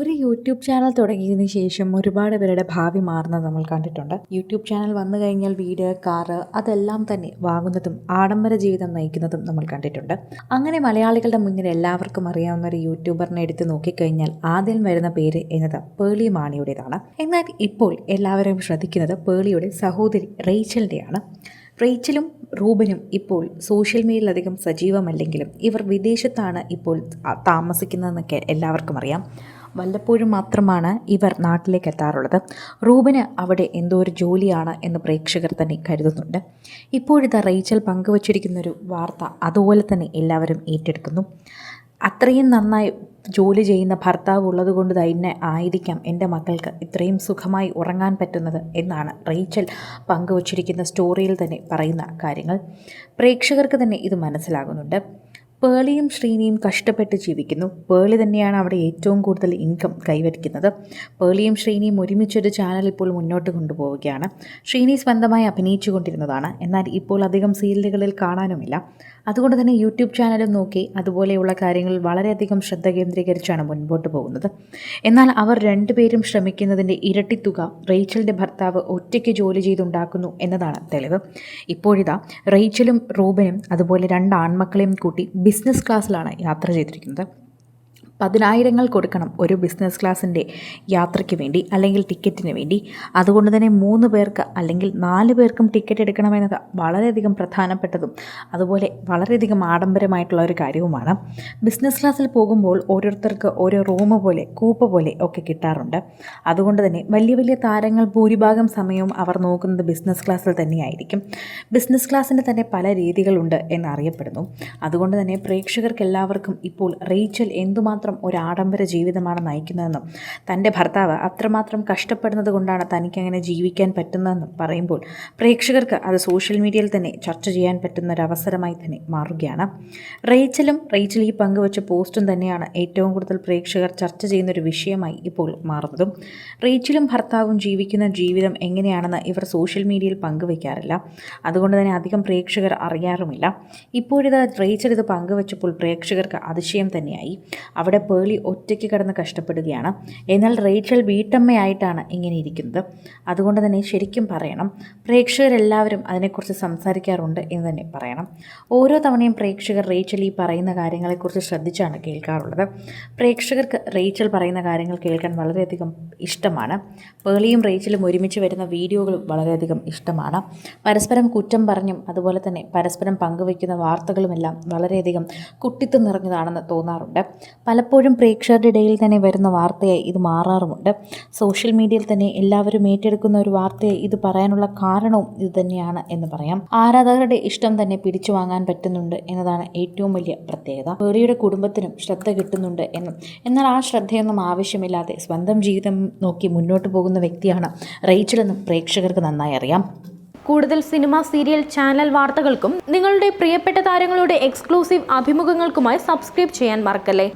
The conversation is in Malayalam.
ഒരു യൂട്യൂബ് ചാനൽ തുടങ്ങിയതിന് ശേഷം ഒരുപാട് പേരുടെ ഭാവി മാറുന്നത് നമ്മൾ കണ്ടിട്ടുണ്ട്. യൂട്യൂബ് ചാനൽ വന്നു കഴിഞ്ഞാൽ വീട് കാറ് അതെല്ലാം തന്നെ വാങ്ങുന്നതും ആഡംബര ജീവിതം നയിക്കുന്നതും നമ്മൾ കണ്ടിട്ടുണ്ട്. അങ്ങനെ മലയാളികളുടെ മുന്നിൽ എല്ലാവർക്കും അറിയാവുന്ന ഒരു യൂട്യൂബറിനെ എടുത്ത് നോക്കിക്കഴിഞ്ഞാൽ ആദ്യം വരുന്ന പേര് എന്നത് പേളി മാണിയുടേതാണ്. എന്നാൽ ഇപ്പോൾ എല്ലാവരും ശ്രദ്ധിക്കുന്നത് പേളിയുടെ സഹോദരി റേച്ചലിന്റെയാണ്. റേച്ചലും റൂബനും ഇപ്പോൾ സോഷ്യൽ മീഡിയയിലധികം സജീവമല്ലെങ്കിലും ഇവർ വിദേശത്താണ് ഇപ്പോൾ താമസിക്കുന്നതെന്നൊക്കെ എല്ലാവർക്കും അറിയാം. വല്ലപ്പോഴും മാത്രമാണ് ഇവർ നാട്ടിലേക്ക് എത്താറുള്ളത് റൂബിന് അവിടെ എന്തോ ഒരു ജോലിയാണ് എന്ന് പ്രേക്ഷകർ തന്നെ കരുതുന്നുണ്ട്. ഇപ്പോഴത്തെ റേച്ചൽ പങ്കുവച്ചിരിക്കുന്നൊരു വാർത്ത അതുപോലെ തന്നെ എല്ലാവരും ഏറ്റെടുക്കുന്നു. അത്രയും നന്നായി ജോലി ചെയ്യുന്ന ഭർത്താവ് ഉള്ളതുകൊണ്ട് തന്നെ ആയിരിക്കാം എന്റെ മക്കൾക്ക് ഇത്രയും സുഖമായി ഉറങ്ങാൻ പറ്റുന്നത് എന്നാണ് റേച്ചൽ പങ്കുവച്ചിരിക്കുന്ന സ്റ്റോറിയിൽ തന്നെ പറയുന്ന കാര്യങ്ങൾ. പ്രേക്ഷകർക്ക് തന്നെ ഇത് മനസ്സിലാകുന്നുണ്ട്. പേളിയും ശ്രീനിയും കഷ്ടപ്പെട്ട് ജീവിക്കുന്നു. പേളി തന്നെയാണ് അവിടെ ഏറ്റവും കൂടുതൽ ഇൻകം കൈവരിക്കുന്നത്. പേളിയും ശ്രീനിയും ഒരുമിച്ചൊരു ചാനൽ ഇപ്പോൾ മുന്നോട്ട് കൊണ്ടുപോവുകയാണ്. ശ്രീനി സ്വന്തമായി അഭിനയിച്ചു കൊണ്ടിരുന്നതാണ്. എന്നാൽ ഇപ്പോൾ അധികം സീരിയലുകളിൽ കാണാനുമില്ല. അതുകൊണ്ട് തന്നെ യൂട്യൂബ് ചാനലും നോക്കി അതുപോലെയുള്ള കാര്യങ്ങളിൽ വളരെയധികം ശ്രദ്ധ കേന്ദ്രീകരിച്ചാണ് മുൻപോട്ട് പോകുന്നത്. എന്നാൽ അവർ രണ്ടുപേരും ശ്രമിക്കുന്നതിന്റെ ഇരട്ടിത്തുക തുക റേച്ചലിന്റെ ഭർത്താവ് ഒറ്റയ്ക്ക് ജോലി ചെയ്തുണ്ടാക്കുന്നു എന്നതാണ് തെളിവ്. ഇപ്പോഴിതാ റേച്ചലും റൂബനും അതുപോലെ രണ്ട് ആൺമക്കളെയും കൂട്ടി ബിസിനസ് ക്ലാസ്സിലാണ് യാത്ര ചെയ്തിരിക്കുന്നത്. പതിനായിരങ്ങൾ കൊടുക്കണം ഒരു ബിസിനസ് ക്ലാസ്സിന്റെ യാത്രയ്ക്ക് വേണ്ടി അല്ലെങ്കിൽ ടിക്കറ്റിന് വേണ്ടി. അതുകൊണ്ട് തന്നെ മൂന്ന് പേർക്ക് അല്ലെങ്കിൽ നാല് പേർക്കും ടിക്കറ്റ് എടുക്കണമെന്നത് വളരെയധികം പ്രധാനപ്പെട്ടതും അതുപോലെ വളരെയധികം ആഡംബരമായിട്ടുള്ള ഒരു കാര്യവുമാണ്. ബിസിനസ് ക്ലാസ്സിൽ പോകുമ്പോൾ ഓരോരുത്തർക്ക് ഓരോ റൂം പോലെ കൂപ്പ് പോലെ ഒക്കെ കിട്ടാറുണ്ട്. അതുകൊണ്ട് തന്നെ വലിയ വലിയ താരങ്ങൾ ഭൂരിഭാഗം സമയവും അവർ നോക്കുന്നത് ബിസിനസ് ക്ലാസ്സിൽ തന്നെയായിരിക്കും. ബിസിനസ് ക്ലാസ്സിന്റെ തന്നെ പല രീതികളുണ്ട് എന്നറിയപ്പെടുന്നു. അതുകൊണ്ട് തന്നെ പ്രേക്ഷകർക്ക് എല്ലാവർക്കും ഇപ്പോൾ റീച്ചൽ എന്തുമാത്രം മാത്രം ഒരു ആഡംബര ജീവിതമാണ് നയിക്കുന്നതെന്നും തന്റെ ഭർത്താവ് അത്രമാത്രം കഷ്ടപ്പെടുന്നത് കൊണ്ടാണ് തനിക്കങ്ങനെ ജീവിക്കാൻ പറ്റുന്നതെന്നും പറയുമ്പോൾ പ്രേക്ഷകർക്ക് അത് സോഷ്യൽ മീഡിയയിൽ തന്നെ ചർച്ച ചെയ്യാൻ പറ്റുന്ന ഒരു അവസരമായി തന്നെ മാറുകയാണ്. റേച്ചലും റേച്ചൽ ഈ പങ്കുവച്ച പോസ്റ്റും തന്നെയാണ് ഏറ്റവും കൂടുതൽ പ്രേക്ഷകർ ചർച്ച ചെയ്യുന്ന ഒരു വിഷയമായി ഇപ്പോൾ മാറുന്നതും. റേച്ചലും ഭർത്താവും ജീവിക്കുന്ന ജീവിതം എങ്ങനെയാണെന്ന് ഇവർ സോഷ്യൽ മീഡിയയിൽ പങ്കുവയ്ക്കാറില്ല അതുകൊണ്ട് തന്നെ അധികം പ്രേക്ഷകർ അറിയാറുമില്ല. ഇപ്പോഴിത് റേച്ചൽ ഇത് പങ്കുവച്ചപ്പോൾ പ്രേക്ഷകർക്ക് അതിശയം തന്നെയായി. അവിടെ പേളി ഒറ്റയ്ക്ക് കിടന്ന് കഷ്ടപ്പെടുകയാണ്. എന്നാൽ റേച്ചൽ വീട്ടമ്മയായിട്ടാണ് ഇങ്ങനെ ഇരിക്കുന്നത്. അതുകൊണ്ട് തന്നെ ശരിക്കും പറയണം പ്രേക്ഷകരെല്ലാവരും അതിനെക്കുറിച്ച് സംസാരിക്കാറുണ്ട് എന്ന് തന്നെ പറയണം. ഓരോ തവണയും പ്രേക്ഷകർ റേച്ചൽ ഈ പറയുന്ന കാര്യങ്ങളെക്കുറിച്ച് ശ്രദ്ധിച്ചാണ് കേൾക്കാറുള്ളത്. പ്രേക്ഷകർക്ക് റേച്ചൽ പറയുന്ന കാര്യങ്ങൾ കേൾക്കാൻ വളരെയധികം ഇഷ്ടമാണ്. പേളിയും റേച്ചലും ഒരുമിച്ച് വരുന്ന വീഡിയോകളും വളരെയധികം ഇഷ്ടമാണ്. പരസ്പരം കുറ്റം പറഞ്ഞും അതുപോലെ തന്നെ പരസ്പരം പങ്കുവയ്ക്കുന്ന വാർത്തകളുമെല്ലാം വളരെയധികം കുട്ടിത്തം നിറഞ്ഞതാണെന്ന് തോന്നാറുണ്ട്. പലപ്പോഴും പലപ്പോഴും പ്രേക്ഷകരുടെ ഇടയിൽ തന്നെ വരുന്ന വാർത്തയായി ഇത് മാറാറുമുണ്ട്. സോഷ്യൽ മീഡിയയിൽ തന്നെ എല്ലാവരും ഏറ്റെടുക്കുന്ന ഒരു വാർത്തയെ ഇത് പറയാനുള്ള കാരണവും ഇത് തന്നെയാണ് എന്ന് പറയാം. ആരാധകരുടെ ഇഷ്ടം തന്നെ പിടിച്ചു വാങ്ങാൻ പറ്റുന്നുണ്ട് എന്നതാണ് ഏറ്റവും വലിയ പ്രത്യേകത. പേറിയുടെ കുടുംബത്തിനും ശ്രദ്ധ കിട്ടുന്നുണ്ട് എന്നും. എന്നാൽ ആ ശ്രദ്ധയൊന്നും ആവശ്യമില്ലാതെ സ്വന്തം ജീവിതം നോക്കി മുന്നോട്ട് പോകുന്ന വ്യക്തിയാണ് റേച്ചലെന്നും പ്രേക്ഷകർക്ക് നന്നായി അറിയാം. കൂടുതൽ സിനിമ സീരിയൽ ചാനൽ വാർത്തകൾക്കും നിങ്ങളുടെ പ്രിയപ്പെട്ട താരങ്ങളുടെ എക്സ്ക്ലൂസീവ് അഭിമുഖങ്ങൾക്കുമായി സബ്സ്ക്രൈബ് ചെയ്യാൻ മറക്കല്ലേ?